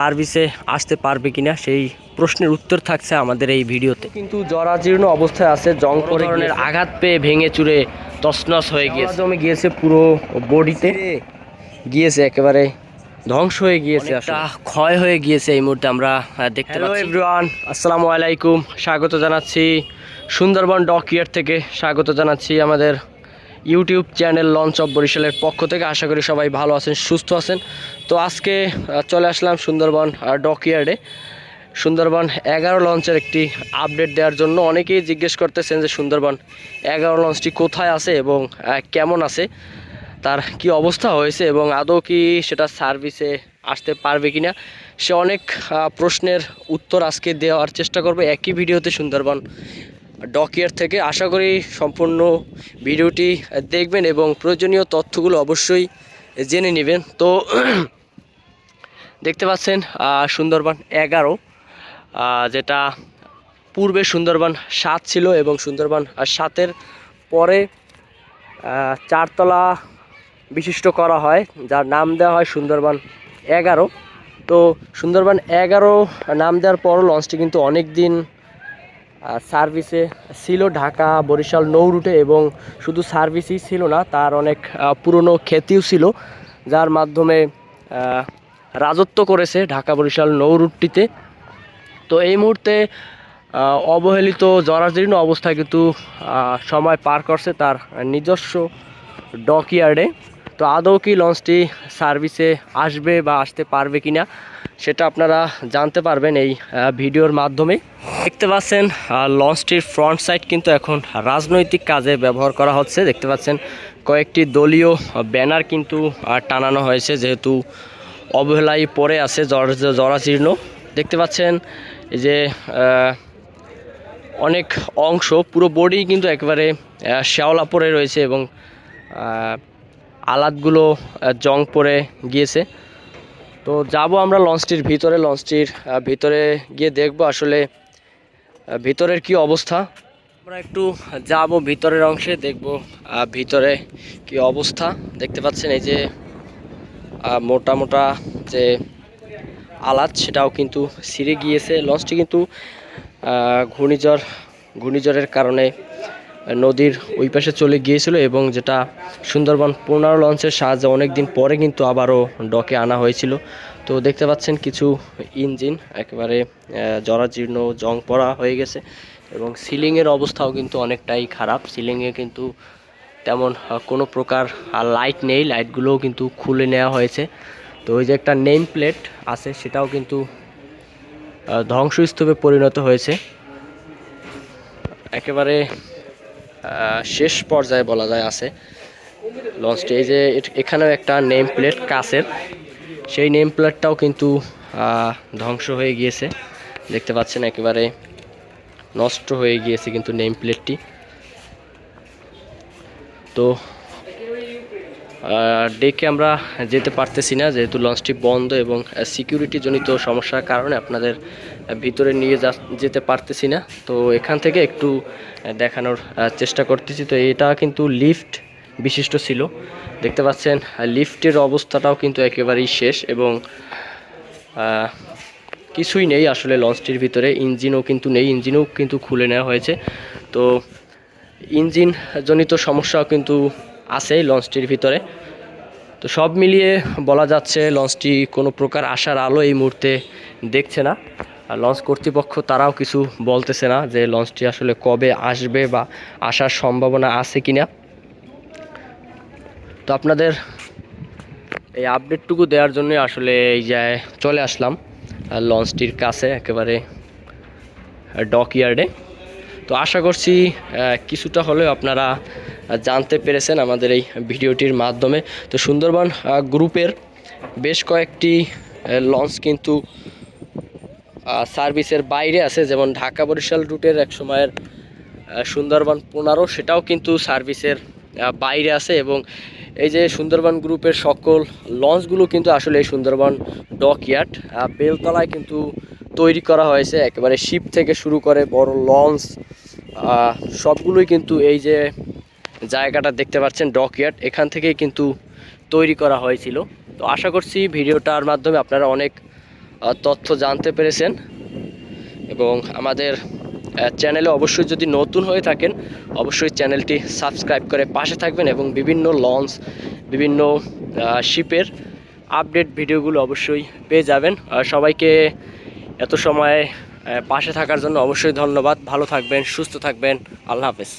সার্ভিসে আসতে পারবে কিনা সেই প্রশ্নের উত্তর থাকছে আমাদের এই ভিডিওতে। কিন্তু জরাজীর্ণ অবস্থায় আছে জং ধরনের আঘাত পেয়ে ভেঙে চুরে তছনছ হয়ে গিয়েছে। জমে গিয়েছে পুরো বডিতে। গিয়েছে একেবারে ধ্বংস হয়ে গিয়েছে ক্ষয় হয়ে গিয়েছে এই মুহূর্তে আমরা দেখতে পাচ্ছি। এভরিওয়ান আসসালামু আলাইকুম স্বাগত জানাচ্ছি সুন্দরবন ডকিয়ার থেকে। স্বাগত জানাচ্ছি আমাদের ইউটিউব চ্যানেল লঞ্চ অফ বরিশালের পক্ষ থেকে। আশা করি সবাই ভালো আছেন, সুস্থ আছেন। তো আজকে চলে আসলাম সুন্দরবন ডকইয়ার্ডে। সুন্দরবন এগারো লঞ্চের একটি আপডেট দেওয়ার জন্য অনেকেই জিজ্ঞেস করতেছেন যে, সুন্দরবন এগারো লঞ্চটি কোথায় আছে এবং কেমন আছে? তার কি অবস্থা হয়েছে এবং আদৌ কি সেটা সার্ভিসে আসতে পারবে কি না? সে অনেক প্রশ্নের উত্তর আজকে দেওয়ার চেষ্টা করবে। একই ভিডিওতে সুন্দরবন ডকিয়ার থেকে আশা করি সম্পূর্ণ ভিডিওটি দেখবেন এবং প্রয়োজনীয় তথ্যগুলো অবশ্যই জেনে নেবেন। তো দেখতে পাচ্ছেন সুন্দরবন এগারো যেটা পূর্বে সুন্দরবন সাত ছিল এবং সুন্দরবন সাতের পরে চারতলা বিশিষ্ট করা হয়, যার নাম দেওয়া হয় সুন্দরবন এগারো। তো সুন্দরবন এগারো নাম দেওয়ার পরও লঞ্চটি কিন্তু অনেক দিন সার্ভিসে ছিল ঢাকা, বরিশাল নৌ রুটে এবং শুধু সার্ভিসই ছিল না, তার অনেক পুরনো খ্যাতিও ছিল, যার মাধ্যমে রাজত্ব করেছে ঢাকা, বরিশাল নৌ রুটটিতে তো এই মুহূর্তে অবহেলিত, জরাজীর্ণ অবস্থায় কিন্তু সময় পার করছে তার নিজস্ব ডকইয়ার্ডে। তো আদৌ কি লঞ্চটি সার্ভিসে আসবে বা আসতে পারবে কি না, সেটা আপনারা জানতে পারবেন এই ভিডিওর মাধ্যমে। দেখতে পাচ্ছেন লঞ্চটির ফ্রন্ট সাইড কিন্তু এখন রাজনৈতিক কাজে ব্যবহার করা হচ্ছে। দেখতে পাচ্ছেন, কয়েকটি দলীয় ব্যানার কিন্তু টানানো হয়েছে, যেহেতু অবহেলায় পড়ে আছে জরাজীর্ণ দেখতে পাচ্ছেন যে অনেক অংশ, পুরো বডি কিন্তু একেবারে শ্যাওলা পড়ে রয়েছে এবং আলাদগুলো জং পড়ে গিয়েছে। তো যাব আমরা লঞ্চটির ভিতরে লঞ্চটির ভিতরে গিয়ে দেখব আসলে ভিতরের কি অবস্থা। আমরা একটু যাব ভিতরের অংশে, দেখব ভিতরে কি অবস্থা। দেখতে পাচ্ছেন এই যে মোটা মোটা যে আলাদ সেটাও কিন্তু ছিঁড়ে গিয়েছে। লঞ্চটি কিন্তু ঘূর্ণিঝড়, ঘূর্ণিঝড়ের কারণে নদীর ওই পাশে চলে গিয়েছিল এবং যেটা সুন্দরবন পনেরো লঞ্চের সাহায্যে অনেক দিন পরে কিন্তু আবারও ডকে আনা হয়েছিল। তো দেখতে পাচ্ছেন কিছু ইঞ্জিন, একেবারে জরাজীর্ণ জং পড়া হয়ে গেছে এবং সিলিংয়ের অবস্থাও কিন্তু অনেকটাই খারাপ। সিলিংয়ে কিন্তু তেমন কোনো প্রকার লাইট নেই লাইটগুলোও কিন্তু খুলে নেওয়া হয়েছে। তো ওই যে একটা নেম প্লেট আছে, সেটাও কিন্তু ধ্বংসস্তূপে পরিণত হয়েছে। একেবারে শেষ পর্যায়ে বলা যায় আছে। লঞ্চটি এই যে এখানেও একটা নেম প্লেট কাছের। সেই নেম প্লেটটাও কিন্তু ধ্বংস হয়ে গিয়েছে। দেখতে পাচ্ছেন একেবারে নষ্ট হয়ে গিয়েছে কিন্তু নেম প্লেটটি তো ডেকে আমরা যেতে পারতেছি না, যেহেতু লঞ্চটি বন্ধ এবং সিকিউরিটি জনিত সমস্যার কারণে আপনাদের ভিতরে নিয়ে যেতে পারতেছি না। তো এখান থেকে একটু দেখানোর চেষ্টা করতেছি। তো এটা কিন্তু লিফট বিশিষ্ট ছিল। দেখতে পাচ্ছেন লিফটের অবস্থাটাও কিন্তু একেবারেই শেষ এবং কিছুই নেই আসলে লঞ্চটির ভিতরে। ইঞ্জিনও কিন্তু নেই, ইঞ্জিনও কিন্তু খুলে নেওয়া হয়েছে। তো ইঞ্জিন জনিত সমস্যাও কিন্তু আছে এই লঞ্চটির ভিতরে। তো সব মিলিয়ে বলা যাচ্ছে লঞ্চটি কোনো প্রকার আশার আলো এই মুহূর্তে দেখছে না। আর লঞ্চ কর্তৃপক্ষ তারাও কিছু বলতেছে না যে লঞ্চটি আসলে কবে আসবে বা আসার সম্ভাবনা আছে কিনা। তো আপনাদের এই আপডেটটুকু দেওয়ার জন্য আসলে এই যে চলে আসলাম লঞ্চটির কাছে একেবারে ডক ইয়ার্ডে। তো আশা করছি কিছুটা হলেও আপনারা জানতে পেরেছেন আমাদের এই ভিডিওটির মাধ্যমে। তো সুন্দরবন গ্রুপের বেশ কয়েকটি লঞ্চ কিন্তু সার্ভিসের বাইরে আছে। যেমন ঢাকা বরিশাল রুটের এক সময়ের সুন্দরবন পনেরো, সেটাও কিন্তু সার্ভিসের বাইরে আছে এবং এই যে সুন্দরবন গ্রুপের সকল লঞ্চগুলো কিন্তু আসলে এই সুন্দরবন ডকইয়ার্ড বেলতলায় কিন্তু তৈরি করা হয়েছে। একেবারে শিপ থেকে শুরু করে বড় লঞ্চ সবগুলোই কিন্তু এই যে জায়গাটা দেখতে পাচ্ছেন ডকইয়ার্ড এখান থেকেই কিন্তু তৈরি করা হয়েছিল। তো আশা করছি ভিডিওটার মাধ্যমে আপনারা অনেক তথ্য জানতে পেরেছেন। এবং আমাদের চ্যানেলে অবশ্যই যদি নতুন হয়ে থাকেন, অবশ্যই চ্যানেলটি সাবস্ক্রাইব করে পাশে থাকবেন এবং বিভিন্ন লঞ্চ বিভিন্ন শিপের আপডেট ভিডিওগুলো অবশ্যই পেয়ে যাবেন। সবাইকে এত সময় পাশে থাকার জন্য অবশ্যই ধন্যবাদ। ভালো থাকবেন, সুস্থ থাকবেন। আল্লাহ হাফেজ।